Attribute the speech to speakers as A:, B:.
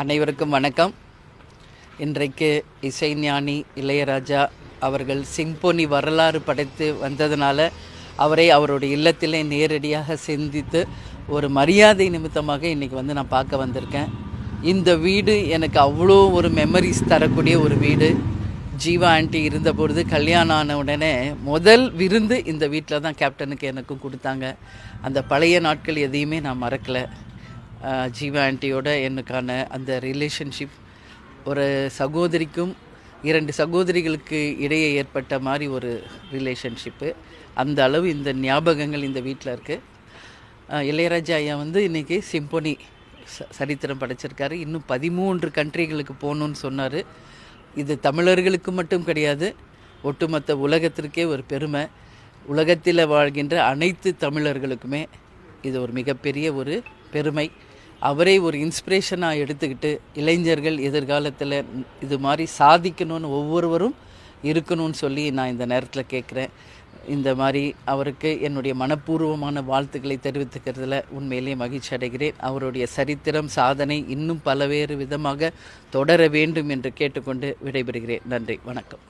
A: அனைவருக்கும் வணக்கம். இன்றைக்கு இசைஞானி இளையராஜா அவர்கள் சிம்பொனி வரலாறு படைத்து வந்ததுனால அவரை அவருடைய இல்லத்திலே நேரடியாக சிந்தித்து ஒரு மரியாதை நிமித்தமாக இன்றைக்கி வந்து நான் பார்க்க வந்திருக்கேன். இந்த வீடு எனக்கு அவ்வளோ ஒரு மெமரிஸ் தரக்கூடிய ஒரு வீடு. ஜீவா ஆண்டி இருந்தபொழுது கல்யாணம் ஆன உடனே முதல் விருந்து இந்த வீட்டில் தான் கேப்டனுக்கு எனக்கும் கொடுத்தாங்க. அந்த பழைய நாட்கள் எதையுமே நான் மறக்கலை. ஜீவா ஆண்டியோட எனக்கான அந்த ரிலேஷன்ஷிப் ஒரு சகோதரிக்கும் இரண்டு சகோதரிகளுக்கு இடையே ஏற்பட்ட மாதிரி ஒரு ரிலேஷன்ஷிப்பு அந்த அளவு இந்த ஞாபகங்கள் இந்த வீட்டில் இருக்குது இளையராஜா ஐயா வந்து இன்றைக்கி சிம்பொனி ச சரித்திரம் படைச்சிருக்காரு. இன்னும் பதிமூன்று கண்ட்ரிகளுக்கு போகணுன்னு சொன்னார். இது தமிழர்களுக்கு மட்டும் கிடையாது. ஒட்டுமொத்த உலகத்திற்கே ஒரு பெருமை. உலகத்தில் வாழ்கின்ற அனைத்து தமிழர்களுக்குமே இது ஒரு மிகப்பெரிய ஒரு பெருமை. அவரே ஒரு இன்ஸ்பிரேஷனாக எடுத்துக்கிட்டு இளைஞர்கள் எதிர்காலத்தில் இது மாதிரி சாதிக்கணும்னு ஒவ்வொருவரும் இருக்கணும்னு சொல்லி நான் இந்த நேரத்தில் கேட்குறேன் இந்த மாதிரி அவருக்கு என்னுடைய மனப்பூர்வமான வாழ்த்துக்களை தெரிவித்துக்கிறதுல உண்மையிலேயே மகிழ்ச்சி அடைகிறேன். அவருடைய சரித்திரம் சாதனை இன்னும் பலவேறு விதமாக தொடர வேண்டும் என்று கேட்டுக்கொண்டு விடைபெறுகிறேன். நன்றி வணக்கம்.